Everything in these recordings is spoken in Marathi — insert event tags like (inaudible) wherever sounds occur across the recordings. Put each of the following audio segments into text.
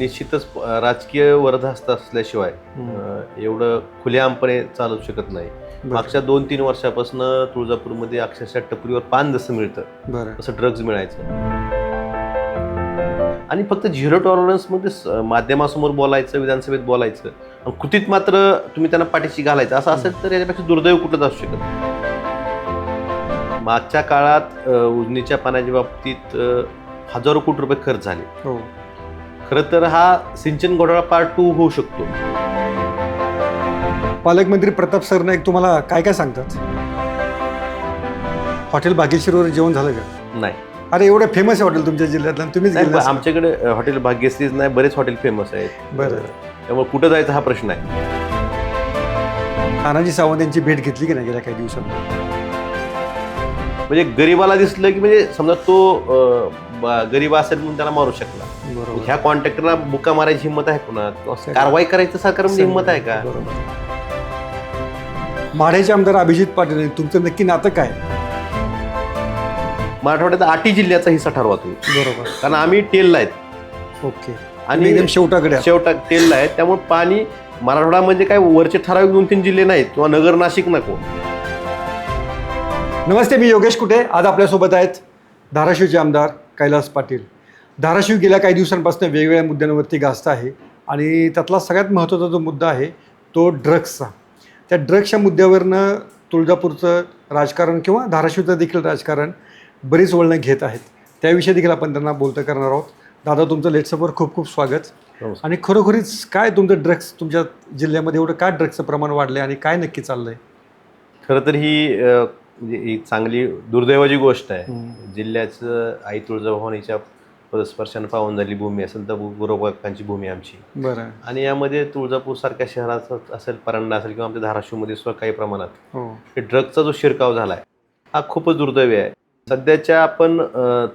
निश्चितच राजकीय वरदहस्त असल्याशिवाय एवढं खुलेआमपणे चालू शकत नाही. मागच्या दोन तीन वर्षापासून तुळजापूरमध्ये अक्षरशः टपरीवर पान जसं मिळतं तसं ड्रग्ज मिळायचं. आणि फक्त झिरो टॉलरन्समध्ये स- माध्यमासमोर बोलायचं विधानसभेत बोलायचं आणि कृतीत मात्र तुम्ही त्यांना पाठीशी घालायचं असं असेल तर याच्यापेक्षा दुर्दैव कुठंच असू शकत. मागच्या काळात उजनीच्या पाण्याच्या बाबतीत हजारो कोटी रुपये खर्च झाले. हो. खरं तर हा सिंचन घोटाळा पार्ट टू होऊ शकतो. पालकमंत्री प्रताप सरनाईक तुम्हाला काय काय सांगतात? हॉटेल भाग्यश्रीवर जेवण झालं का? नाही. अरे एवढं फेमस आहे हॉटेल तुमच्या जिल्ह्यातलं आणि तुम्हीच नाही, गेले पण असाल. आमच्याकडे हॉटेल भाग्यश्रीच नाही बरेच हॉटेल फेमस आहेत. बरं. त्यामुळे कुठं जायचा हा प्रश्न आहे. तानाजी सावंत यांची भेट घेतली की नाही गेल्या काही दिवसात म्हणजे गरीबाला दिसलं की म्हणजे समजा तो अ, गरीब असेल म्हणून त्याला मारू शकला. बरोबर. ह्या कॉन्ट्रॅक्टरला बुका मारायची हिंमत आहे किंवा कारवाई करायचं सरकारमध्ये हिंमत आहे का? माढ्याचे आमदार अभिजित पाटील तुमचं नक्की नातं काय? मराठवाड्यात आठी जिल्ह्याचा हिस्सा ठरवा तुम्ही. बरोबर. कारण आम्ही टेलला आहेत. ओके. आणि एकदम शेवटाकडे. शेवटा टेलला आहेत. त्यामुळे पाणी मराठवाडा म्हणजे काय? वरचे ठराविक दोन तीन जिल्हे नाहीत. किंवा नगर नाशिक नको. नमस्ते मी योगेश कुटे आज आपल्यासोबत आहेत धाराशिवचे आमदार कैलास पाटील. धाराशिव गेल्या काही दिवसांपासून वेगवेगळ्या मुद्द्यांवरती गाजत आहे आणि त्यातला सगळ्यात महत्त्वाचा जो मुद्दा आहे तो ड्रग्सचा त्या ड्रग्सच्या मुद्द्यावरनं तुळजापूरचं राजकारण किंवा धाराशिवचं देखील राजकारण बरीच वळणं घेत आहेत. त्याविषयी देखील आपण त्यांना बोलतं करणार आहोत. दादा तुमचं लेट्सअपवर खूप खूप स्वागत. आणि खरोखरीच काय तुमचं ड्रग्स तुमच्या जिल्ह्यामध्ये एवढं काय ड्रग्सचं प्रमाण वाढलं आणि काय नक्की चाललंय? खरं तर ही म्हणजे ही चांगली दुर्दैवाची गोष्ट आहे. जिल्ह्याचं आई तुळजाभवानीच्या पदस्पर्शानं पावन झाली भूमी असेल तर गुरुबाकांची भूमी आमची. बरं. आणि यामध्ये तुळजापूर सारख्या शहरात असेल परांडा असेल किंवा आमच्या धाराशिवमध्ये सुद्धा काही प्रमाणात. हो. हे ड्रगचा जो शिरकाव झाला आहे हा खूपच दुर्दैवी आहे. सध्याच्या आपण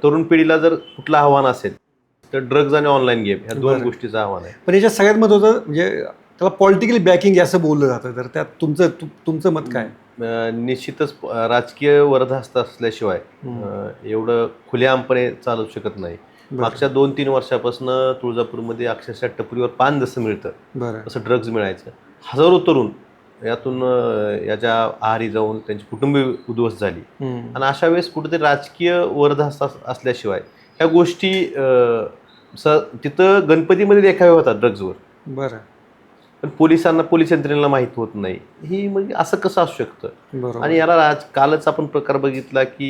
तरुण पिढीला जर कुठलं आव्हान असेल तर ड्रग्ज आणि ऑनलाईन गेम ह्या दोन. गोष्टीचं आव्हान आहे. पण याच्यात सगळ्यात महत्त्वाचं म्हणजे त्याला पॉलिटिकल बॅकिंग असं बोललं जातं तर त्यात तुमचं तुमचं मत काय? निश्चितच राजकीय वरदहस्त असल्याशिवाय एवढं खुलेआमपणे चालू शकत नाही. मागच्या दोन तीन वर्षापासून तुळजापूरमध्ये अक्षरशः टपरीवर पान जसं मिळतं बरं. तसं ड्रग्ज मिळायचं. हजारो तरुण यातून याच्या आहारी जाऊन त्यांची कुटुंबीय उद्ध्वस्त झाली. आणि अशा वेळेस कुठेतरी राजकीय वरदहस्त अस- असल्याशिवाय ह्या गोष्टी तिथं गणपतीमध्ये देखावे होतात ड्रग्जवर बरं. पण पोलिसांना पोलीस यंत्रणेला माहीत होत नाही. ही म्हणजे असं कसं असू शकतं? आणि याला राज कालच आपण प्रकार बघितला की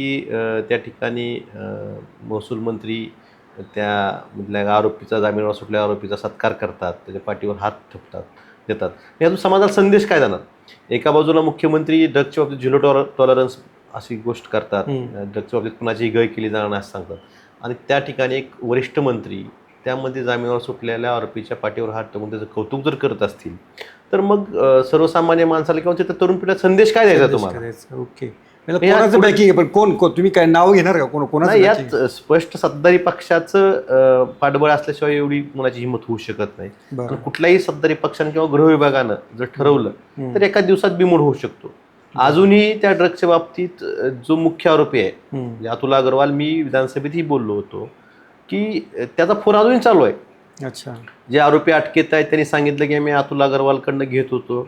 त्या ठिकाणी महसूल मंत्री त्या मधल्या आरोपीचा जामीनवर सुटल्या आरोपीचा सत्कार करतात. त्याच्या पाठीवर हात ठेवतात देतात. यातून समाजाला संदेश काय जाणार एका बाजूला मुख्यमंत्री ड्रगच्या बाबतीत झिरो टॉलर टॉलरन्स अशी गोष्ट करतात. हम्म. ड्रगच्या बाबतीत कुणाचीही गय केली जाणार नाही असं सांगतात. आणि त्या ठिकाणी एक वरिष्ठ मंत्री त्यामध्ये जामीनावर सुटलेल्या आरोपीच्या पाठीवर हात ठेवून त्याचं कौतुक जर करत असतील तर मग सर्वसामान्य माणसाला किंवा तिथं तरुण पिढीला संदेश काय द्यायचा तुम्हाला. ओके. म्हणजे पण कोण तुम्ही काय नाव घेणार का? कोण? यात स्पष्ट सत्ताधारी पक्षाचं पाठबळ असल्याशिवाय एवढी कोणाची हिंमत होऊ शकत नाही. कुठल्याही सत्ताधारी पक्षाने किंवा गृह विभागानं जर ठरवलं. तर एका दिवसात बिमोड होऊ शकतो. अजूनही त्या ड्रग्सच्या बाबतीत जो मुख्य आरोपी आहे अतुल अग्रवाल मी विधानसभेतही बोललो होतो. की त्याचा फोन अजूनही चालू आहे. अच्छा. जे आरोपी अटकेत आहेत त्यांनी सांगितलं की मी अतुल अग्रवालकडनं घेत होतो.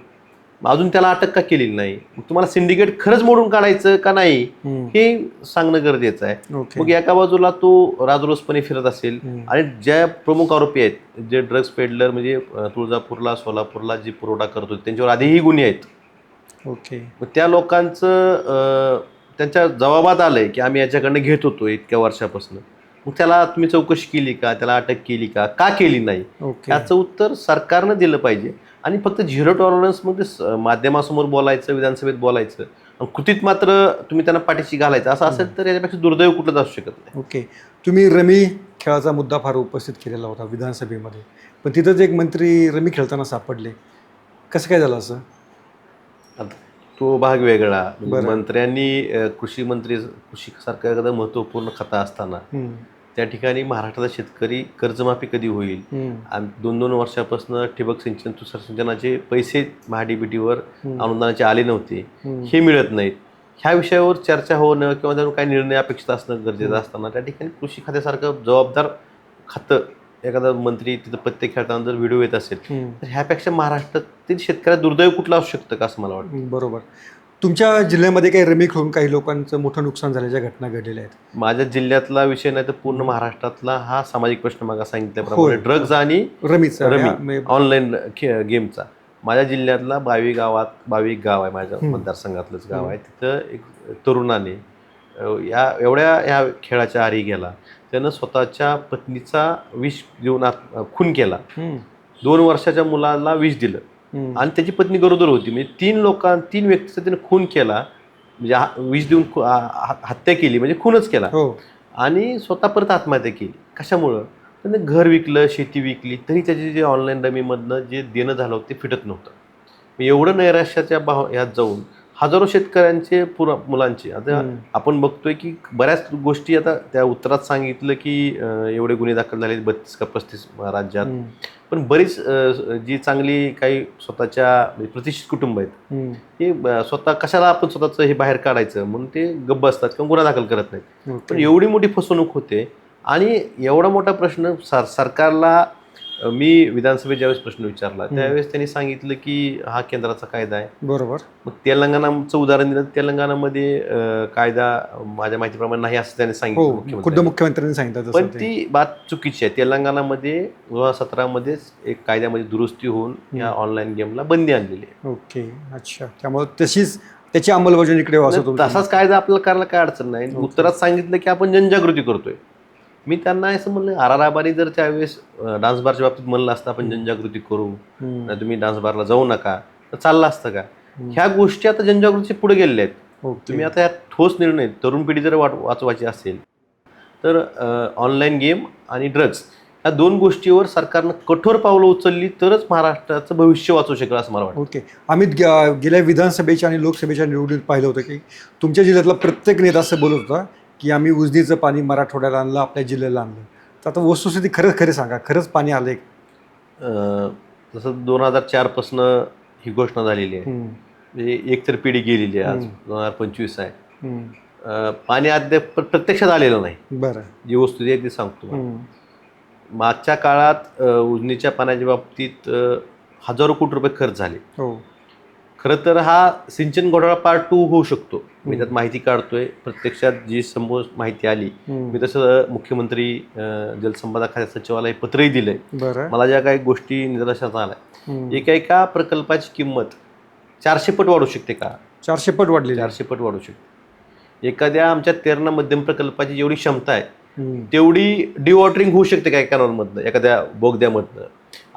अजून त्याला अटक का केलेली नाही? तुम्हाला सिंडिकेट खरंच मोडून काढायचं का नाही. हे सांगणं गरजेचं आहे. मग एका बाजूला तो राजरोसपणे फिरत असेल. आणि ज्या प्रमुख आरोपी आहेत जे ड्रग्ज पेडलर म्हणजे तुळजापूरला सोलापूरला जी पुरवठा करत त्यांच्यावर आधीही गुन्हे आहेत. ओके. मग त्या लोकांचं त्यांच्या जबाबात आलंय की आम्ही याच्याकडनं घेत होतो इतक्या वर्षापासून. मग त्याला तुम्ही चौकशी केली का? त्याला अटक केली का? का केली नाही? याचं उत्तर सरकारनं दिलं पाहिजे. आणि फक्त झिरो टॉलरन्समध्ये माध्यमासमोर बोलायचं विधानसभेत बोलायचं कृतीत मात्र तुम्ही त्यांना पाठीशी घालायचं असं असेल तर याच्यापेक्षा दुर्दैव कुठलंच असू शकत नाही. ओके. तुम्ही रमी खेळाचा मुद्दा फार उपस्थित केलेला होता विधानसभेमध्ये. पण तिथंच एक मंत्री रमी खेळताना सापडले. कसं काय झालं असं? तो भाग वेगळा. मंत्र्यांनी कृषी मंत्री कृषी सारखं एखादं महत्त्वपूर्ण खाता असताना. त्या ठिकाणी महाराष्ट्राचा शेतकरी कर्जमाफी कधी होईल? दोन दोन वर्षापासून ठिबक सिंचन तुषार सिंचनाचे पैसे महाडीबीटीवर. अनुदानाचे आले नव्हते. हे मिळत नाहीत. ह्या विषयावर चर्चा होणं किंवा त्यावर काही निर्णय अपेक्षित असणं गरजेचं असताना त्या ठिकाणी कृषी खात्यासारखं जबाबदार खातं एखादा मंत्री तिथं पत्ते खेळताना जर व्हिडिओ येत असेल. तर ह्यापेक्षा महाराष्ट्रातील शेतकऱ्या दुर्दैव कुठलं असू शकतं का असं मला वाटतं? बरोबर. तुमच्या जिल्ह्यामध्ये काही रमी खेळून काही लोकांचं मोठं नुकसान झाल्याच्या घटना घडलेल्या आहेत माझ्या जिल्ह्यातला विषय नाही तर पूर्ण महाराष्ट्रातला हा सामाजिक प्रश्न मागा सांगितल्याप्रमाणे होय. ड्रग्ज आणि रमीचा रमी. ऑनलाईन गेमचा माझ्या जिल्ह्यातला बावी गावात बावी एक गाव आहे माझ्या हम्म. मतदारसंघातलंच गाव आहे तिथं एक तरुणाने अ, या एवढ्या ह्या खेळाच्या आरी गेला त्यानं स्वतःच्या पत्नीचा विष देऊन आत- खून केला हम्म. दोन वर्षाच्या मुलाला विष दिलं. आणि त्याची पत्नी गरोदर होती. म्हणजे तीन लोकां तीन व्यक्तीचा त्याने खून केला. म्हणजे विष देऊन हत्या केली. म्हणजे खूनच केला. हो. आणि स्वतः परत आत्महत्या केली. कशामुळं? त्याने घर विकलं शेती विकली तरी त्याचे जे ऑनलाईन रमीमधनं जे देणं झालं होतं ते फिटत नव्हतं. एवढं नैराश्याच्या भाव ह्यात जाऊन हजारो शेतकऱ्यांचे पुरा मुलांचे आता. आपण बघतोय की बऱ्याच गोष्टी आता त्या उत्तरात सांगितलं की एवढे गुन्हे दाखल झाले बत्तीस का पस्तीस राज्यात. पण बरीच जी चांगली काही स्वतःच्या म्हणजे प्रतिष्ठित कुटुंब आहेत. हे स्वतः कशाला आपण स्वतःचं हे बाहेर काढायचं म्हणून ते गप्प असतात किंवा गुन्हा दाखल करत नाहीत. पण एवढी मोठी फसवणूक होते आणि एवढा मोठा प्रश्न सर सरकारला मी विधानसभेत ज्यावेळेस प्रश्न विचारला. त्यावेळेस त्यांनी सांगितलं की हा केंद्राचा कायदा आहे. बरोबर. मग तेलंगणाचं उदाहरण दिलं तेलंगणामध्ये कायदा माझ्या माहितीप्रमाणे नाही असं त्यांनी हो सांगितलं खुद्द मुख्यमंत्र्यांनी. सांगितलं पण ते. बात चुकीची आहे. तेलंगणामध्ये दोन हजार सतरामध्येच एक कायद्यामध्ये दुरुस्ती होऊन या ऑनलाईन गेमला बंदी आणलेली आहे. ओके अच्छा. त्यामुळे तशीच त्याची अंमलबजावणी इकडे तुमचं तसाच कायदा आपल्याला करायला काय अडचण नाही. उत्तरात सांगितलं की आपण जनजागृती करतोय. मी त्यांना असं म्हणलं आर आर जर त्यावेळेस डान्स बारच्या बाबतीत म्हणलं असतं आपण जनजागृती करू तुम्ही डान्स बारला जाऊ नका तर चाललं असतं का. ह्या गोष्टी आता जनजागृतीचे पुढे गेलेल्या आहेत. तुम्ही आता ह्यात ठोस निर्णय तरुण पिढी जर वाट वाचवायची असेल तर ऑनलाईन गेम आणि ड्रग्ज ह्या दोन गोष्टीवर सरकारनं कठोर पावलं उचलली तरच महाराष्ट्राचं भविष्य वाचू शकेल असं मला वाटतं. ओके. आम्ही गेल्या विधानसभेच्या आणि लोकसभेच्या निवडणुकीत पाहिलं होतं की तुमच्या जिल्ह्यातला प्रत्येक नेता असं बोलत होता की आम्ही उजनीचं पाणी मराठवाड्याला आणलं आपल्या जिल्ह्याला आणलं. तर आता वस्तुस्थिती खरंच खरं सांगा. खरंच पाणी आलंय. अं, जसं दोन हजार चारपासनं ही घोषणा झालेली आहे. म्हणजे एक तर पिढी गेलेली आहे आज. दोन हजार पंचवीस आहे. पाणी अद्याप प्र- प्रत्यक्षात आलेलं नाही. बरं. जी वस्तू आहे ती सांगतो. मागच्या काळात उजनीच्या पाण्याच्या बाबतीत हजारो कोटी रुपये खर्च झाले. हो. खरं तर हा सिंचन घोटाळा पार्ट टू होऊ शकतो मी. त्यात माहिती काढतोय प्रत्यक्षात जी समोर माहिती आली. मी तसं मुख्यमंत्री जलसंपदा खात्या सचिवाला एक पत्रही दिलंय मला ज्या काही गोष्टी निदर्शनास आल्या. एका एका प्रकल्पाची किंमत चारशे पट वाढू शकते का चारशे पट वाढलेले चारशे पट वाढू शकते एखाद्या आमच्या तेरणा मध्यम प्रकल्पाची जेवढी क्षमता आहे. तेवढी डिवॉटरिंग होऊ शकते काय कॅनॉलमधनं एखाद्या बोगद्यामधनं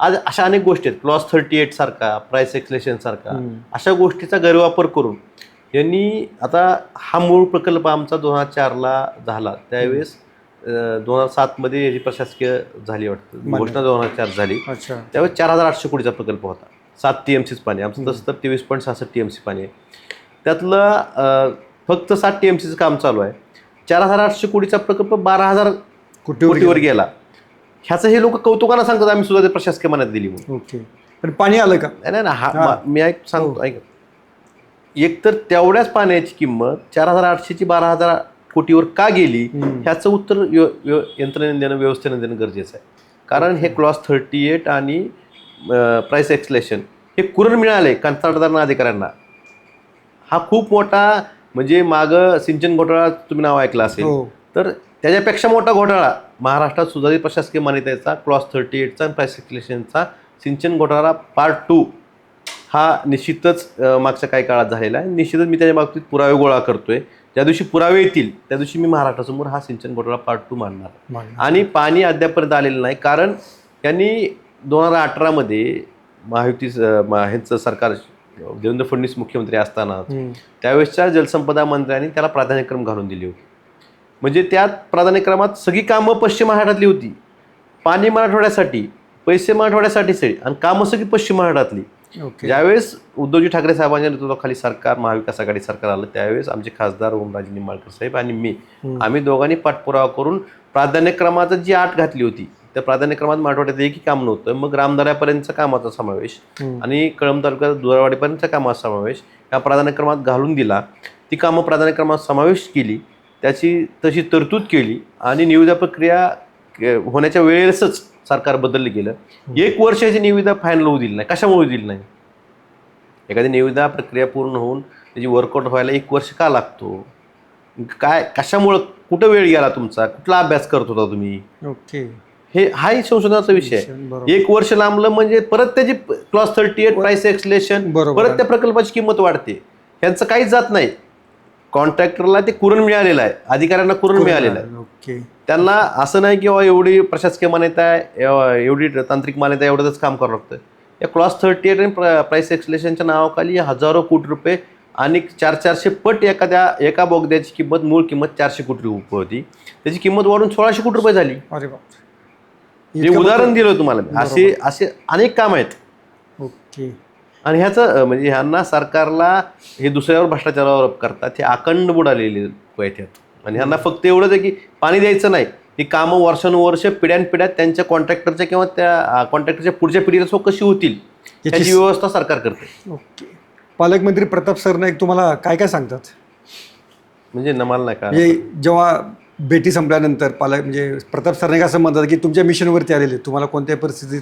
आज अशा अनेक गोष्टी आहेत. क्लॉस थर्टी एट सारखा प्राइस एक्सलेशन सारखा. अशा गोष्टीचा गैरवापर करून यांनी आता हा मूळ प्रकल्प आमचा दोन हजार चारला झाला. त्यावेळेस दोन हजार सातमध्ये याची प्रशासकीय झाली वाटतं. घोषणा दोन हजार चार झाली. अच्छा. त्यावेळेस चार हजार आठशे कोटीचा प्रकल्प होता. सात टी एम सीच पाणी. आमचं. तसं तर तेवीस पॉईंट सहासष्ट टी एम सी पाणी आहे. त्यातलं फक्त सात टी एम सीचं काम चालू आहे. चार हजार आठशे कोटीचा प्रकल्प बारा हजार कोटीवर गेलं? ह्याचं हे लोक कौतुकानं सांगतात आम्ही सुद्धा ते प्रशासकीय मान्यता दिली म्हणून. ओके. पण पाणी आलं का? नाही, नाही नाही, हा हा. मा- मी ऐक सांगतो हो. ऐक. एक तर तेवढ्याच पाण्याची किंमत चार हजार आठशेची बारा हजार कोटीवर का गेली हम्म. ह्याचं उत्तर व्य- यंत्रणेने देणं व्यवस्थेने देणं गरजेचं आहे. कारण हे क्लॉस थर्टी एट आणि प्राइस एक्सलेशन हे कुरण मिळाले कंत्राटदार अधिकाऱ्यांना. हा खूप मोठा म्हणजे मागं सिंचन घोटाळा तुम्ही नाव ऐकलं असेल. हो. तर त्याच्यापेक्षा मोठा घोटाळा. महाराष्ट्रात सुधारित प्रशासकीय मान्यतेचा क्लॉस थर्टी एटचा आणि सिंचन घोटाळा पार्ट टू हा निश्चितच मागच्या काही काळात झालेला आहे. निश्चितच मी त्याच्या बाबतीत पुरावे गोळा करतोय. ज्या दिवशी पुरावे येतील त्या दिवशी मी महाराष्ट्रासमोर हा सिंचन घोटाळा पार्ट टू मांडणार. आणि पाणी अद्यापपर्यंत आलेलं नाही. कारण त्यांनी दोन हजार अठरामध्ये महायुती ह्यांचं सरकार देवेंद्र फडणवीस मुख्यमंत्री असताना. त्यावेळेसच्या जलसंपदा मंत्र्यांनी त्याला प्राधान्यक्रम घालून दिली होती. म्हणजे त्यात प्राधान्यक्रमात सगळी कामं पश्चिम महाराष्ट्रातली होती. पाणी मराठवाड्यासाठी पैसे मराठवाड्यासाठी सगळी आणि कामं सगळी पश्चिम महाराष्ट्रातली. ज्यावेळेस उद्धवजी ठाकरे साहेबांच्या नेतृत्वाखाली सरकार महाविकास आघाडी सरकार आलं त्यावेळेस आमचे खासदार ओमराजे निंबाळकर साहेब आणि मी. आम्ही दोघांनी पाठपुरावा करून प्राधान्यक्रमात जी आठ घातली होती त्या प्राधान्यक्रमात मराठवाड्यात एकही काम नव्हतं. मग रामदऱ्यापर्यंतचा कामाचा समावेश. आणि कळंब तालुक्यात दुरावाडीपर्यंतच्या कामाचा समावेश या प्राधान्यक्रमात घालून दिला. ती कामं प्राधान्यक्रमात समावेश केली. त्याची तशी तरतूद केली आणि निविदा प्रक्रिया होण्याच्या वेळेसच सरकार बदललं गेलं. एक वर्षाची निविदा फायनल होऊ दिली नाही. कशामुळे दिली नाही? एखादी निविदा प्रक्रिया पूर्ण होऊन त्याची वर्कआउट व्हायला एक वर्ष का लागतो? काय कशामुळं कुठं वेळ गेला तुमचा? कुठला अभ्यास करत होता तुम्ही? ओके. हे हाही संशोधनाचा विषय एक वर्ष लांबलं म्हणजे परत त्याची clause thirty eight price escalation परत त्या प्रकल्पाची किंमत वाढते. ह्यांचं काहीच जात नाही. कॉन्ट्रॅक्टरला ते कुरण मिळालेलं आहे अधिकाऱ्यांना कुरण मिळालेलं आहे. ओके. त्यांना असं नाही की बाबा एवढी प्रशासकीय मान्यता आहे एव- एवढी तांत्रिक मान्यता एवढंच काम करावं लागतं. या क्लॉस थर्टी एट आणि प्राइस एक्सलेशनच्या नावाखाली हजारो कोटी रुपये आणि चार चारशे पट एखाद्या एका बोगद्याची किंमत मूळ किंमत चारशे कोटी रुपये होती. त्याची किंमत वाढून सोळाशे कोटी रुपये झाली. अरे बाप हे उदाहरण दिलं तुम्हाला मी. असे असे अनेक काम आहेत. ओके. आणि ह्याचं म्हणजे ह्यांना सरकारला हे दुसऱ्यावर भ्रष्टाचारावर आरोप करतात हे अखंड बुडालेले आहेत आणि ह्यांना फक्त एवढंच आहे की पाणी द्यायचं नाही. ही कामं वर्षानुवर्ष पिढ्यानपिढ्यात त्यांच्या कॉन्ट्रॅक्टरच्या किंवा त्या कॉन्ट्रॅक्टरच्या पुढच्या पिढीला सो कशी होतील? याची याची व्यवस्था सरकार करते. ओके. पालकमंत्री प्रताप सरनाईक तुम्हाला काय काय सांगतात? म्हणजे नमाल नाही का म्हणजे जेव्हा भेटी संपल्यानंतर पालक म्हणजे प्रताप सरनाईक असं म्हणतात की तुमच्या मिशनवरती आलेले तुम्हाला कोणत्याही परिस्थितीत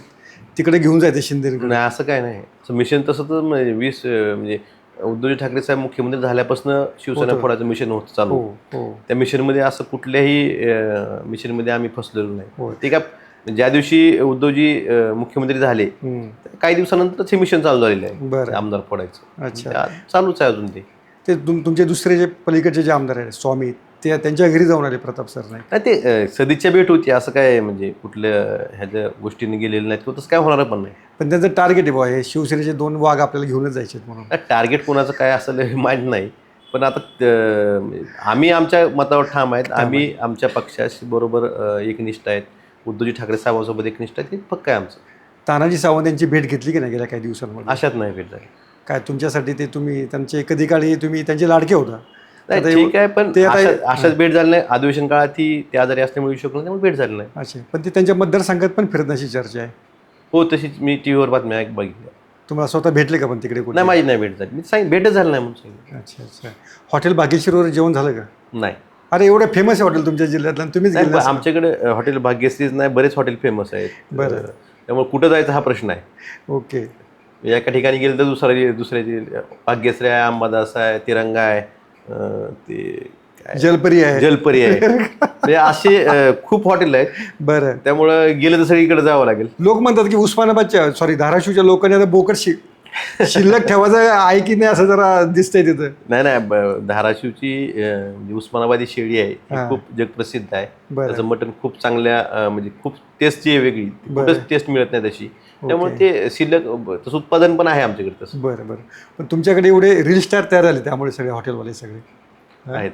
तिकडे घेऊन जायचं शिंदेकडे. नाही असं काय नाही. असं मिशन तसं तर म्हणजे वीस म्हणजे उद्धवजी ठाकरे साहेब मुख्यमंत्री झाल्यापासून शिवसेना. फोडायचं मिशन होत चालू. हो हो. त्या मिशनमध्ये असं कुठल्याही मिशनमध्ये आम्ही फसलेलो हो. नाही ते काय ज्या दिवशी उद्धवजी मुख्यमंत्री झाले. काही दिवसानंतरच हे मिशन चालू झालेलं आहे. आमदार फोडायचं. अच्छा. आज चालूच आहे अजून ते. ते तुम तुमचे दुसरे जे पलीकडचे जे आमदार आहेत स्वामी ते त्यांच्या घरी जाऊन आले प्रताप सरनाईक नाही. ते अं, सदिच्छा भेट होती असं काय म्हणजे कुठल्या ह्याच्या गोष्टीने गेलेलं नाही तसं काय होणार पण नाही. पण त्यांचं टार्गेट आहे बुवा हे शिवसेनेचे दोन वाघ आपल्याला घेऊनच जायचे आहेत म्हणून. टार्गेट कोणाचं काय असेल हे माहीत नाही. पण आता आम्ही आमच्या मतावर ठाम आहेत. आम्ही आमच्या पक्षाशी बरोबर अं, एकनिष्ठ आहेत. उद्धवजी ठाकरे साहेबांसोबत एकनिष्ठ आहेत. हे पक्क आहे आमचं. तानाजी सावंत यांची भेट घेतली की नाही गेल्या काही दिवसांमध्ये? अशात नाही भेट झाली. काय तुमच्यासाठी ते तुम्ही त्यांचे कधी काळी तुम्ही त्यांचे लाडके होता? नाही ठीक आहे पण ते आता- अशा- अशाच भेट झाली नाही. अधिवेशन काळात ती ते आजारी असल्यामुळे येऊ शकलो नाही, त्यामुळे भेट झाली नाही. अच्छा पण ते त्यांच्या मतदारसंघात पण फिरत अशी चर्चा आहे. हो तशीच मी टी व्हीवर बातम्या ऐक- बघितल्या. तुम्हाला स्वतः भेटले का पण तिकडे कुठे? नाही माझी नाही भेट झाली. मी सांग भेटच झाली नाही म्हणून सांगितलं. अच्छा अच्छा. हॉटेल भाग्यश्रीवर जेवण झालं का? नाही. अरे एवढं फेमस आहे हॉटेल तुमच्या जिल्ह्यातलं आणि तुम्हीच नाही, गेले पण आमच्याकडे अ, हॉटेल भाग्यश्रीच नाही बरेच हॉटेल फेमस आहेत. बरं. त्यामुळे कुठं जायचं हा प्रश्न आहे. ओके. एका ठिकाणी गेलं तर दुसऱ्या दुसऱ्याची भाग्यश्री आहे अंबादास आहे तिरंगा आहे. ते जलपरी आहे. जलपरी आहे. (laughs) म्हणजे असे खूप हॉटेल आहेत. बरं. त्यामुळं गेलं तर सगळीकडे जावं लागेल. लोक म्हणतात की उस्मानाबादच्या सॉरी धाराशिवच्या लोकांनी आता बोकड शि शिल्लक ठेवायचं आहे की नाही असं जरा दिसतंय तिथं? नाही नाही धाराशिवची उस्मानाबादी शेळी आहे हा. खूप जगप्रसिद्ध आहे. त्याचं मटण खूप चांगल्या म्हणजे खूप टेस्टची आहे वेगळी. कुठंच टेस्ट मिळत नाही तशी. त्यामुळे ते शिल्लक तसं उत्पादन पण आहे आमच्याकडे तसं. बरं बरं. पण तुमच्याकडे एवढे रील स्टार तयार झाले त्यामुळे सगळे हॉटेलवाले सगळे. आहेत.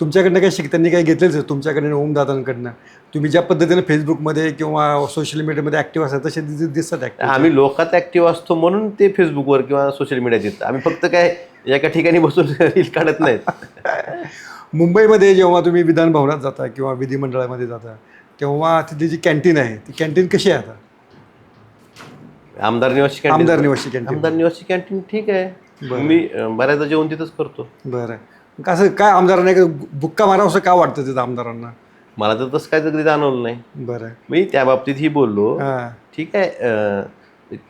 तुमच्याकडनं काही शिक त्यांनी काही घेतलेच तुमच्याकडनं ओमदादांकडनं तुम्ही ज्या पद्धतीने फेसबुकमध्ये किंवा सोशल मीडियामध्ये ऍक्टिव्ह असतात तसे दिसतात ऍक्टिव्ह आम्ही लोकात ऍक्टिव्ह असतो म्हणून ते फेसबुकवर किंवा सोशल मीडियात येतं आम्ही फक्त काय एका ठिकाणी बसून (laughs) रील काढत नाहीत. (laughs) मुंबईमध्ये जेव्हा तुम्ही विधान भवनात जाता किंवा विधिमंडळामध्ये जाता तेव्हा तिथली जी कॅन्टीन आहे ती कॅन्टीन कशी आहे आता? आमदार निवासी कॅन्टीन आमदार निवासी कॅन्टीन आमदार निवासी कॅन्टीन ठीक आहे. मी अं, बऱ्याचदा जेवण तिथंच करतो. बरं. कसं काय आमदारांना एक बुक्का मारावं असं का वाटतं तिथं आमदारांना? मला तर तसं काय कधी जाणवलं नाही. बरं. मी त्या बाबतीत ही बोललो हां. ठीक आहे अं,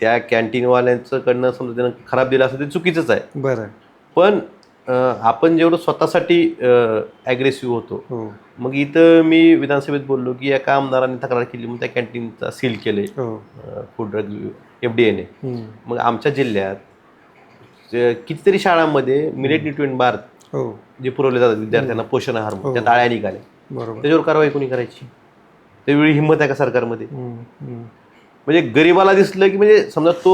त्या कॅन्टीनवाल्यांचं कडनं समजा त्यानं खराब दिलं असं ते चुकीचंच आहे. बरं. पण आपण जेवढं स्वतःसाठी ॲग्रेसिव्ह होतो हो. मग इथं मी विधानसभेत बोललो की एका आमदारांनी तक्रार केली मग त्या कॅन्टीनचा सील केले हो. फूड ड्रग एफ डी एने हम्म. मग आमच्या जिल्ह्यात कितीतरी शाळांमध्ये मिलेट न्यूट्रिएंट बार हो. जे पुरवले जातात विद्यार्थ्यांना पोषण आहार म्हणून, त्या टाळ्या निघाल्या. त्याच्यावर कारवाई कोणी करायची? त्यावेळी हिंमत आहे का सरकारमध्ये. म्हणजे गरीबाला दिसलं की म्हणजे समजा तो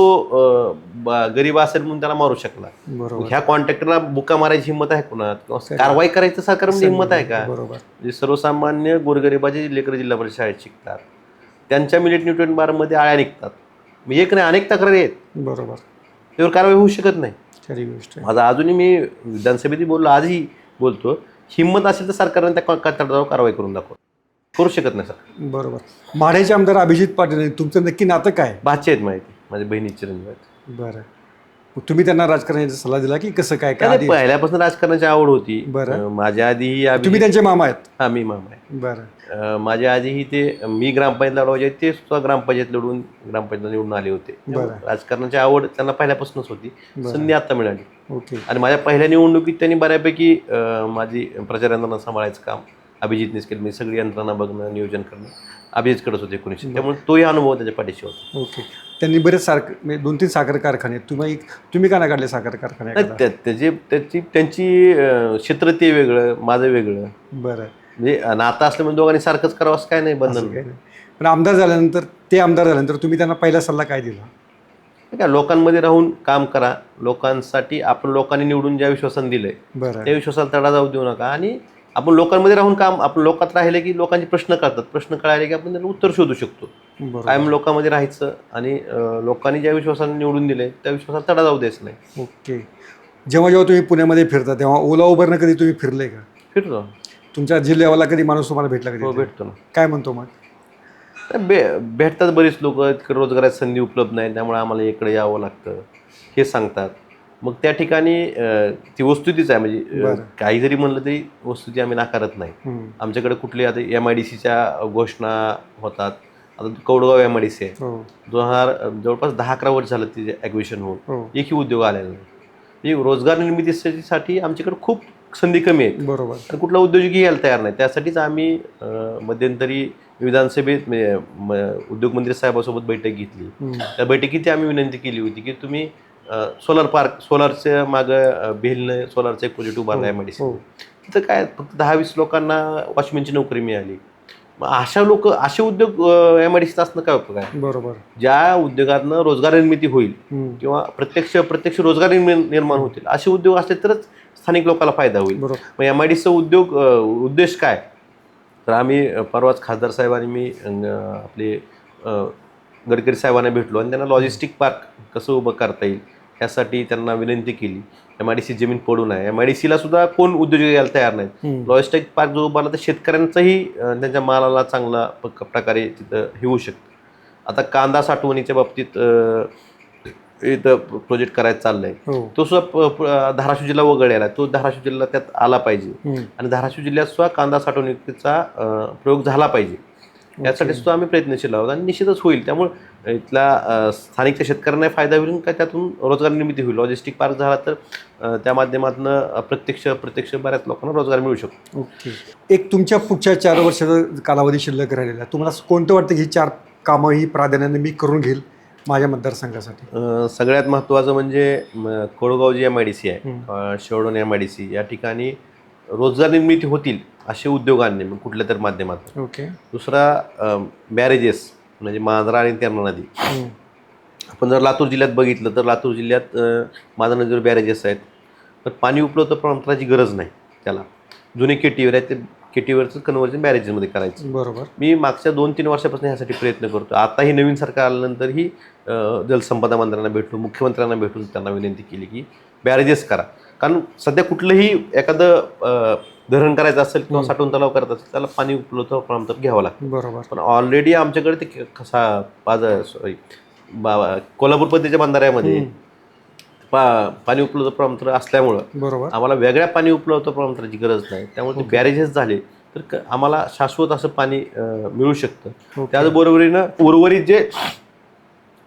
गरीब असेल म्हणून त्याला मारू शकला. बरोबर. ह्या कॉन्ट्रॅक्टरला बुका मारायची हिंमत आहे कोणात? कारवाई करायचं सरकारमध्ये हिंमत आहे का? बरोबर. म्हणजे सर्वसामान्य गोरगरिबाचे लेकर जिल्हा परिषद शाळेत शिकतात त्यांच्या मिलेट न्यूट्रिएंट बारमध्ये आळ्या निघतात. मग एक नाही अनेक तक्रारी आहेत. बरोबर. त्यावर कारवाई होऊ शकत नाही. खरी गोष्ट माझा अजूनही मी विधानसभेतही बोललो आजही बोलतो. हिंमत असेल तर सरकारने त्या कारवाई करून दाखव. करू शकत नाही सर. बरोबर. माढ्याचे आमदार अभिजित पाटील आहेत. तुमचं नक्की नातं काय? भाचे आहेत माहिती. माझ्या बहिणीचे चिरंजीव आहेत. बरं. मग तुम्ही त्यांना राजकारणाचा सल्ला दिला की कसं काय? काय आधी? पहिल्यापासून राजकारणाची आवड होती. बरं. अं, माझ्या आधीही तुम्ही त्यांचे मामा आहेत? हा मी मामा आहे. बरं. अं, माझ्या आधीही ते मी ग्रामपंचायत लढवायचे ते सुद्धा ग्रामपंचायत लढवून ग्रामपंचायत निवडून आले होते. राजकारणाची आवड त्यांना पहिल्यापासूनच होती. संधी आता मिळाली. ओके. आणि माझ्या पहिल्या निवडणुकीत त्यांनी बऱ्यापैकी अं, माझी प्रचार यंत्रणा सांभाळायचं काम अभिजितनेच केलं मी सगळी यंत्रणा बघणं नियोजन करणं अभिजितकडेच होते एकोणीसशे. त्यामुळे तोही अनुभव त्याच्या पाठीशी होता. ओके. त्यांनी बरेच सारखे म्हणजे दोन तीन साखर कारखाने. तुम्ही तुम्ही का नाही काढले साखर कारखाने नाही, एखादा? त्या- त्याची त्याची त्यांची अं, क्षेत्र ते वेगळं माझं वेगळं. बरं. म्हणजे नातं असल्यामुळे दोघांनी सारखंच करावं असं काय नाही असं बंधन काही नाही. पण आमदार झाल्यानंतर ते आमदार झाल्यानंतर तुम्ही त्यांना पहिला सल्ला काय दिला? काय लोकांमध्ये राहून काम करा. लोकांसाठी आपण लोकांनी निवडून ज्या विश्वासाने दिलंय बरं. त्या विश्वासाला तडा जाऊ देऊ नका. आणि आपण लोकांमध्ये राहून काम आपण लोकात राहिले की लोकांचे प्रश्न कळतात. प्रश्न कळाले की आपण त्याला उत्तर शोधू शकतो. कायम लोकांमध्ये राहायचं आणि लोकांनी ज्या विश्वासाने निवडून दिले त्या विश्वासाला तडा जाऊ द्यायचं नाही. ओके. जेव्हा जेव्हा तुम्ही पुण्यामध्ये फिरता तेव्हा ओला उबरनं कधी तुम्ही फिरले का? फिरतो तुमच्या जिल्ह्यावाला कधी माणूस तुम्हाला भेटला हो कधी भेटतो ना. काय म्हणतो मग? बे भेटतात बरीच लोक तिकडे रोजगाराची संधी उपलब्ध नाही त्यामुळे आम्हाला इकडे यावं लागतं हे सांगतात. मग त्या ठिकाणी ती वस्तुतीच आहे. म्हणजे. काही जरी म्हणलं तरी वस्तुती आम्ही नाकारत नाही. आमच्याकडे कुठली आता एम आय डी सीच्या घोषणा होतात. आता Kaudgaon M I D C आहे. हो. दोन हजार जवळपास दहा अकरा वर्ष झालं तिचे ॲक्विशन होऊन. हो. एकही उद्योग आलेला नाही. म्हणजे रोजगार निर्मितीसाठी आमच्याकडे खूप संधी कमी आहेत. बरोबर. कुठला उद्योजकही यायला तयार नाही. त्यासाठीच आम्ही मध्यंतरी विधानसभेत म्हणजे, म- उद्योगमंत्री साहेबासोबत बैठक घेतली. त्या बैठकीत आम्ही विनंती केली होती की तुम्ही सोलर पार्क सोलारच्या मागं बेलनं सोलारचा एक प्रोजेक्ट उभारला आहे हो. मेडिसिन तिथं काय फक्त दहा वीस लोकांना वॉचमॅनची नोकरी मिळाली. मग अशा लोक असे उद्योग एम आय डी असणं काय उपयोग आहे? बरोबर. ज्या उद्योगातनं रोजगार निर्मिती होईल. किंवा प्रत्यक्ष प्रत्यक्ष रोजगार निर्मी- निर्माण होतील असे उद्योग असले तरच स्थानिक लोकांना फायदा होईल. बरोबर. मग एम आय डीचा उद्योग उद्देश काय? तर आम्ही परवाच खासदार साहेबांनी मी आपले गडकरी साहेबांना भेटलो आणि त्यांना लॉजिस्टिक पार्क कसं उभं करता येईल? यासाठी त्यांना विनंती केली. एम आय डी सी जमीन पडून आहे. एम आय डी सीला सुद्धा कोण उद्योजक यायला तयार नाहीत. हम्म. लॉजिस्टिक पार्क जो उभारला तर शेतकऱ्यांचाही त्यांच्या मालाला चांगला प्रकारे तिथं हे होऊ शकतं. आता कांदा साठवणीच्या बाबतीत इथं प्रोजेक्ट करायचं चाललंय. हो. तो सुद्धा धाराशिव जिल्हा वगळलेला तो धाराशिव जिल्हा त्यात आला पाहिजे. आणि धाराशिव जिल्ह्यात सुद्धा कांदा साठवणुकीचा प्रयोग झाला पाहिजे. यासाठी सुद्धा आम्ही प्रयत्नशील आहोत आणि निश्चितच होईल. त्यामुळे इथल्या अं, स्थानिक शेतकऱ्यांना फायदा होईल काय त्यातून रोजगार निर्मिती होईल. लॉजिस्टिक पार्क झाला तर त्या माध्यमातून प्रत्यक्ष प्रत्यक्ष बऱ्याच लोकांना रोजगार मिळू शकतो. ओके एक तुमच्या पुढच्या चार वर्षाचा कालावधी शिल्लक राहिलेला. तुम्हाला कोणतं वाटतं की ही चार कामं ही प्राधान्याने मी करून घेईल माझ्या मतदारसंघासाठी? सगळ्यात महत्त्वाचं म्हणजे कोळगाव जी एम आय डी सी आहे Shevdon M I D C या ठिकाणी रोजगार निर्मिती होतील असे उद्योगांनी मग कुठल्या तर माध्यमातून. ओके. दुसरा बॅरेजेस म्हणजे मांजरा आणि तेरणा नदी. आपण जर लातूर जिल्ह्यात बघितलं तर लातूर जिल्ह्यात माझा नदीवर बॅरेजेस आहेत. तर पाणी उपलब्ध प्रमाणाची गरज नाही त्याला. जुने केटीवर आहेत ते केटीवरचं कन्व्हर्जन बॅरेजेसमध्ये करायचं. बरोबर. मी मागच्या दोन तीन वर्षापासून ह्यासाठी प्रयत्न करतो. आताही नवीन सरकार आल्यानंतरही जलसंपदा मंत्र्यांना भेटून मुख्यमंत्र्यांना भेटून त्यांना विनंती केली की बॅरेजेस करा. कारण सध्या कुठलंही एखादं धरण करायचं असेल किंवा. साठवून तलाव करायचं असेल त्याला पाणी उपलब्ध प्रमाणात घ्यावं लागतं बरोबर पण ऑलरेडी आमच्याकडे ते कसा पाज सॉरी कोल्हापूर पद्धतीच्या बंधाऱ्यामध्ये. पा पाणी उपलब्ध प्रमाण असल्यामुळं बरोबर आम्हाला वेगळ्या पाणी उपलब्ध प्रमाणाची गरज नाही त्यामुळे ते बॅरेजेस झाले तर आम्हाला शाश्वत असं पाणी मिळू शकतं. त्याचबरोबरीनं उर्वरित जे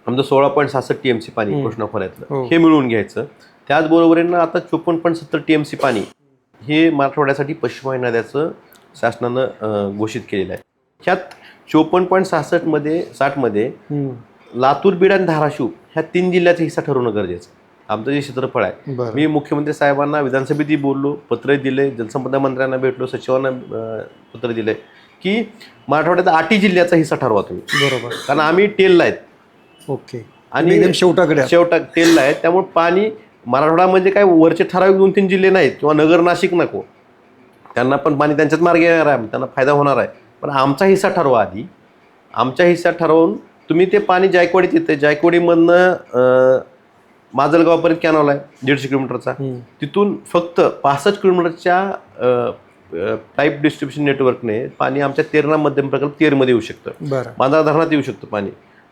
आमचं सोळा पॉईंट सहासष्ट टी एम सी पाणी. कृष्णा खोऱ्यातलं हो. हे मिळवून घ्यायचं त्याचबरोबरीनं आता चोपन्न पॉईंट सत्तर टी एम सी पाणी हे मराठवाड्यासाठी पश्चिम वाहिनी नद्याचं शासनानं घोषित केलेलं आहे. ह्यात चोपन्न पॉईंट सहासष्टमध्ये साठमध्ये. लातूर बीड आणि धाराशिव ह्या तीन जिल्ह्याचा हिस्सा ठरवणं गरजेचं. आमचं जे क्षेत्रफळ आहे. मी मुख्यमंत्री साहेबांना विधानसभेतही बोललो पत्र दिले जलसंपदा मंत्र्यांना भेटलो सचिवांना पत्र दिलंय की मराठवाड्यात आठी जिल्ह्याचा हिस्सा ठरवा तुम्ही. बरोबर. कारण आम्ही टेलला आहेत. ओके. आणि शेवटाकडे. शेवटा टेलला आहेत. त्यामुळे पाणी मराठवाडा म्हणजे काय वरचे ठराविक दोन तीन जिल्हे नाहीत किंवा नगर नाशिक नको. त्यांना पण पाणी त्यांच्याच मार्गे येणार आहे त्यांना फायदा होणार आहे. पण आमचा हिस्सा ठरवा आधी. आमच्या हिस्सा ठरवून तुम्ही ते पाणी जायकवाडीत येते जायकवाडीमधनं माजलगावपर्यंत कॅनॉल आहे दीडशे किलोमीटरचा. तिथून फक्त पासष्ट किलोमीटरच्या पाईप डिस्ट्रीब्युशन नेटवर्कने पाणी आमच्या तेरणा मध्यम प्रकल्प तेरमध्ये येऊ शकतं. मांजरा धरणात येऊ शकतं पाणी.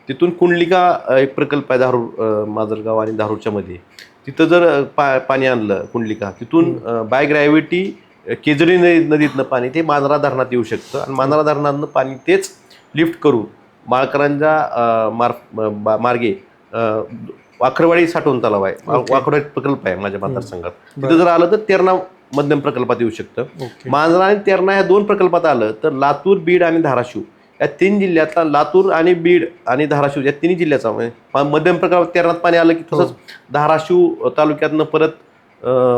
तिथून कुंडलिका एक प्रकल्प आहे धारूर माजलगाव आणि धारूरच्या मध्ये. तिथं जर पा पाणी आणलं कुंडलिका तिथून बाय ग्रॅव्हिटी केजरी नदी नदीतनं पाणी ते मांजरा धरणात येऊ शकतं. आणि मांजरा धरणातनं पाणी तेच लिफ्ट करून माळकरांच्या मार्गे वाखरवाडी साठवून तलाव आहे. वाखरवाडी प्रकल्प आहे माझ्या मतदारसंघात. तिथं जर आलं तर तेरणा मध्यम प्रकल्पात येऊ शकतं. मांजरा आणि तेरणा या दोन प्रकल्पात आलं तर लातूर बीड आणि धाराशिव या तीन जिल्ह्यातला लातूर आणि बीड आणि धाराशिव या तिन्ही जिल्ह्याचा म्हणजे मध्यम प्रकल्पात तेरणात पाणी आलं की तसंच धाराशिव तालुक्यातनं परत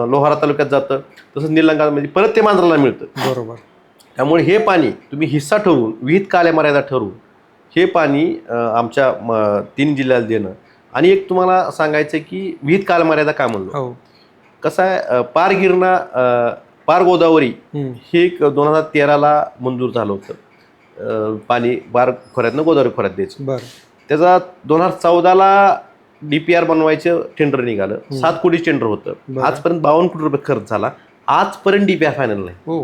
लोहारा तालुक्यात जातं तसंच निलंगा म्हणजे परत ते मांजराला मिळतं. बरोबर. त्यामुळे हे पाणी तुम्ही हिस्सा ठरवून विहित काल्यामर्यादा ठरवून हे पाणी आमच्या म, तीन जिल्ह्याला देणं. आणि एक तुम्हाला सांगायचं आहे की विहित कालमर्यादा काय म्हणलो? हो. कसं आहे पार गिरणा पार गोदावरी. हे एक दोन हजार तेराला मंजूर झालं होतं. पाणी बार खोऱ्यातनं गोदावरी खोऱ्यात द्यायचं. बरं. त्याचा दोन हजार चौदाला डी पी आर बनवायचं टेंडर निघालं. सात कोटी टेंडर होतं. आजपर्यंत बावन्न कोटी रुपये खर्च झाला. आजपर्यंत डी पी आर फायनल नाही. हो.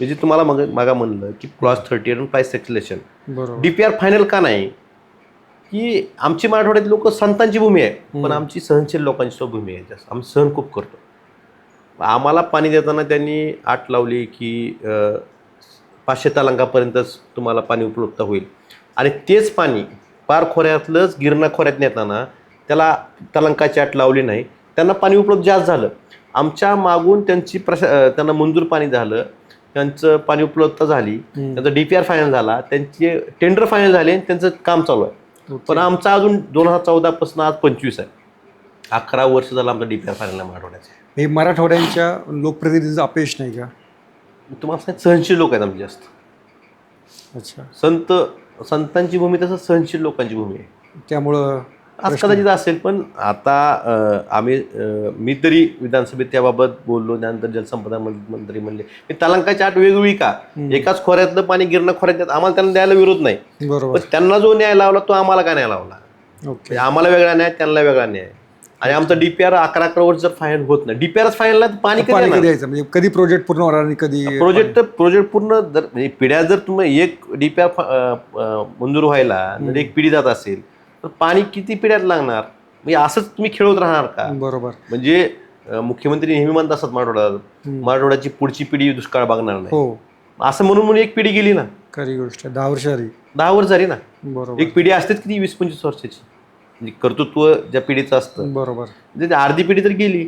म्हणजे तुम्हाला मग मागा म्हणलं की क्लॉज थर्टी आणि प्राईस सेक्युलेशन बरोबर. डी पी आर फायनल का नाही? की आमची मराठवाड्यात लोक संतांची भूमी आहे. पण. आमची सहनशील लोकांची भूमी आहे. जास्त आम्ही सहन खूप करतो. आम्हाला पाणी देताना त्यांनी आट लावली की पाचशे तलांकापर्यंतच तुम्हाला पाणी उपलब्ध होईल. आणि तेच पाणी पार खोऱ्यातलंच गिरणा खोऱ्यात नेताना त्याला तलांकाची आट लावली नाही. त्यांना पाणी उपलब्ध जास्त झालं. आमच्या मागून त्यांची प्रशा त्यांना मंजूर पाणी झालं. त्यांचं पाणी उपलब्धता झाली. त्यांचा डी पी आर फायनल झाला. त्यांचे टेंडर फायनल झाले आणि त्यांचं काम चालू आहे. पण आमचा अजून दोन हजार चौदापासून आज पंचवीस आहे. अकरा वर्ष झालं आमचा डी पी आर फायनल मराठवाड्याचा. हे मराठवाड्यांच्या लोकप्रतिनिधीचं अपयश नाही का? तुम्हाला सांग सहनशील लोक आहेत आमचे जास्त. अच्छा. संत संतांची भूमी तसं सहनशील लोकांची भूमी आहे. त्यामुळं आज कदाचित असेल पण आता अं, आम्ही अं, मी तरी विधानसभेत त्याबाबत बोललो त्यानंतर जलसंपदा मं- मंत्री म्हणले मी तलांकाची आठ वेगवेगळी का? एकाच खोऱ्यातलं पाणी गिरणा खोऱ्यात आम्हाला त्यांना द्यायला विरोध नाही. बरोबर. पण त्यांना जो न्याय लावला तो आम्हाला का न्याय लावला? ओके. म्हणजे आम्हाला वेगळा न्याय त्यांना वेगळा न्याय. आणि आमचा डीपीआर अकरा अकरा वर्ष जर फायनल होत नाही. डीपीआरच फायनल नाही तर पाणी कधी पाणी येणार? कधी यायचं? म्हणजे कधी प्रोजेक्ट पूर्ण होणार आणि कधी प्रोजेक्ट प्रोजेक्ट पूर्ण जर म्हणजे पिढ्या जर तुम्ही एक डीपीआर मंजूर व्हायला जर एक पिढी जात असेल तर पाणी किती पिढ्यात लागणार? म्हणजे असंच तुम्ही खेळत राहणार का? बरोबर. म्हणजे अं, मुख्यमंत्री नेहमी म्हणत असतात मराठवाड्यात. हम्म. मराठवाड्याची पुढची पिढी दुष्काळ बघणार नाही. हो. असं म्हणून म्हणून एक पिढी गेली ना. खरी गोष्ट. आहे. दहा वर्ष आधी दहा वर्ष झाली ना. बरोबर. एक पिढी असतेच किती? वीस पंचवीस वर्षाची. कर्तृत्व ज्या पिढीचं असतं. बरोबर. म्हणजे अर्धी पिढी तर गेली.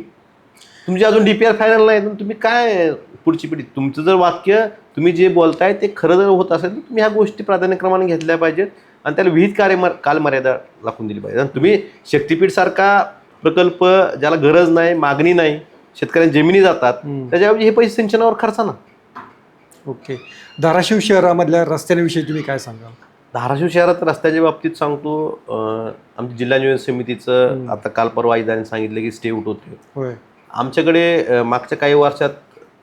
तुमची अजून डीपीआर फायनल नाही तर तुम्ही काय पुढची पिढी? तुमचं जर वाक्य तुम्ही जे बोलताय ते खरं जर होत असेल तर तुम्ही ह्या गोष्टी प्राधान्यक्रमाने घेतल्या पाहिजेत आणि त्याला विहित कार्य कालमर्यादा राखून दिली पाहिजे. आणि तुम्ही शक्तीपीठ सारखा प्रकल्प ज्याला गरज नाही मागणी नाही शेतकऱ्यांच्या जमिनी जातात. त्याच्याऐवजी हे पैसे सिंचनावर खर्चा ना. ओके. धाराशिव शहरामधल्या रस्त्यांविषयी तुम्ही काय सांगाल? धाराशिव शहरात रस्त्याच्या बाबतीत सांगतो आमच्या जिल्हा नियोजन समितीचं आता काल परवा आयुधाने सांगितलं की स्टे उठ होते आमच्याकडे मागच्या काही वर्षात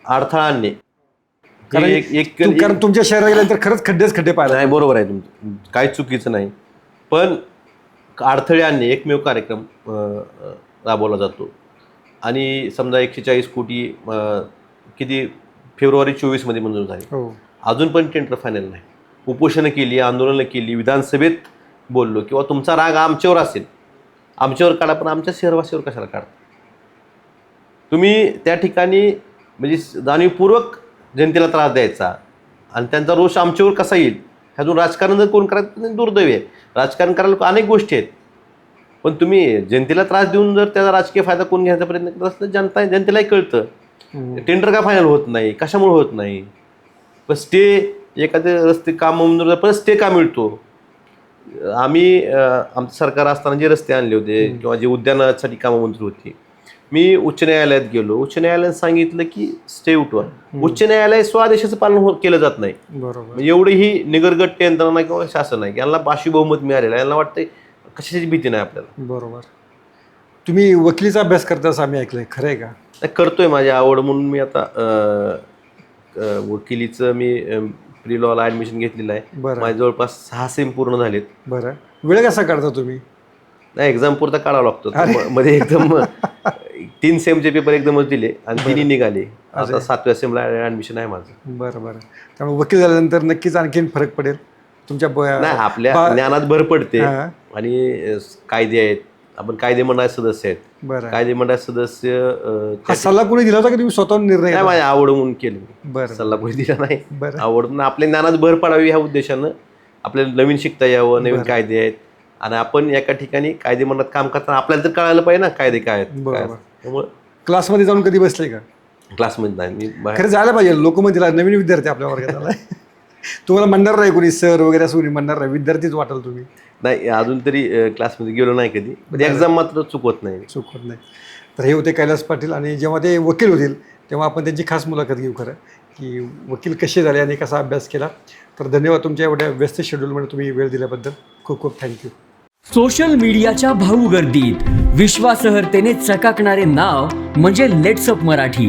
अडथळा आणणे कारण तुमच्या शहरात गेल्यानंतर खरंच खड्डेच खड्डे पाहिजे नाही बरोबर आहे तुमचं. काही चुकीचं नाही. पण अडथळे आणणे एकमेव कार्यक्रम राबवला जातो. आणि समजा एकशे चाळीस कोटी किती फेब्रुवारी चोवीसमध्ये मंजूर झाली. हो. अजून पण टेंडर फायनल नाही. उपोषणं केली आंदोलनं केली विधानसभेत बोललो किंवा तुमचा राग आमच्यावर असेल आमच्यावर काढा पण आमच्या शहरवासीवर कशाला काढता? तुम्ही त्या ठिकाणी म्हणजे जाणीवपूर्वक जनतेला त्रास द्यायचा आणि त्यांचा रोष आमच्यावर कसा येईल? ह्यातून राजकारण जर कोण करायचं तर दुर्दैव आहे. राजकारण करायला अनेक गोष्टी आहेत. पण तुम्ही जनतेला त्रास देऊन जर त्याचा राजकीय फायदा कोण घ्यायचा प्रयत्न करत असलं जनता जनतेलाही कळतं. टेंडर का फायनल होत नाही? कशामुळे होत नाही? पण स्टे एखादे रस्ते काम पण स्टे का मिळतो? आम्ही आमचं सरकार असताना जे रस्ते आणले होते किंवा जे उद्यानासाठी कामं मंजूर होती मी उच्च न्यायालयात गेलो. उच्च न्यायालयाने सांगितलं की स्टे उठवा उच्च न्यायालय स्वादेशाचं पालन हो- केलं जात नाही. बरोबर. म्हणजे एवढी ही निगरगट्ट यंत्रणा किंवा शासन आहे यांना बाशी बहुमत मिळालेलं आहे. यांना वाटतं कशाची भीती नाही आपल्याला. बरोबर. तुम्ही वकिलीचा अभ्यास करतास आम्ही ऐकलंय. खरं आहे का करतोय माझी आवड म्हणून मी आता वकिलीचं मी प्री लॉला ॲडमिशन घेतलेलं आहे. बरं. माझे जवळपास सहा सेम पूर्ण झालेत. बरं. वेळ कसा काढता तुम्ही? नाही एक्झाम पुरता काढावा लागतो. म- मध्ये एकदम (laughs) तीन सेमचे पेपर एकदमच दिले आणि तिन्ही निघाले. आता सातव्या सेमला ॲडमिशन आहे माझं. बरं बरं. त्यामुळे वकील झाल्यानंतर नक्कीच आणखीन फरक पडेल. तुमच्या ब- नाही आपल्या बा- ज्ञानात भर पडते हा, आणि अ, कायदे आहेत. आपण कायदे मंडळाचे सदस्य आहेत. बरं. कायदे मंडळाचे सदस्य अ, हा सल्ला कोणी दिला होता की तुम्ही स्वतःहून निर्णय नाही घेतला? माझ्या आवड म्हणून केलं मी. बरं. सल्ला कोणी दिला नाही. बरं. आवडून आपल्या ज्ञानात भर पडावी ह्या उद्देशानं आपल्याला नवीन शिकता यावं नवीन. कायदे आहेत. आणि आपण एका ठिकाणी कायदे मंडळात काम करताना आपल्याला तर कळायला पाहिजे ना कायदे काय आहेत काय बरोबर. आहेत. त्यामुळे क्लासमध्ये जाऊन कधी बसले का? क्लासमध्ये नाही मी बाहेर. खरं जायला पाहिजे. लोकमतीला नवीन विद्यार्थी आपल्या वर्गात आलाय. (laughs) तुम्हाला म्हणणार नाही कोणी सर वगैरे असं कोणी म्हणणार नाही. विद्यार्थीच वाटाल तुम्ही. नाही अजून तरी क्लासमध्ये गेलो नाही कधी. पण एक्झाम मात्र चुकवत नाही. चुकत नाही. तर हे होते कैलास पाटील आणि जेव्हा ते वकील होतील तेव्हा आपण त्यांची खास मुलाखत घेऊ खरं की वकील कसे झाले आणि कसा अभ्यास केला. तर धन्यवाद तुमच्या एवढ्या व्यस्त शेड्यूलमध्ये तुम्ही वेळ दिल्याबद्दल. खूप खूप थँक्यू सोशल मीडियाच्या भाऊ गर्दीत विश्वासार्हतेने चकाकणारे नाव म्हणजे लेट्सअप मराठी.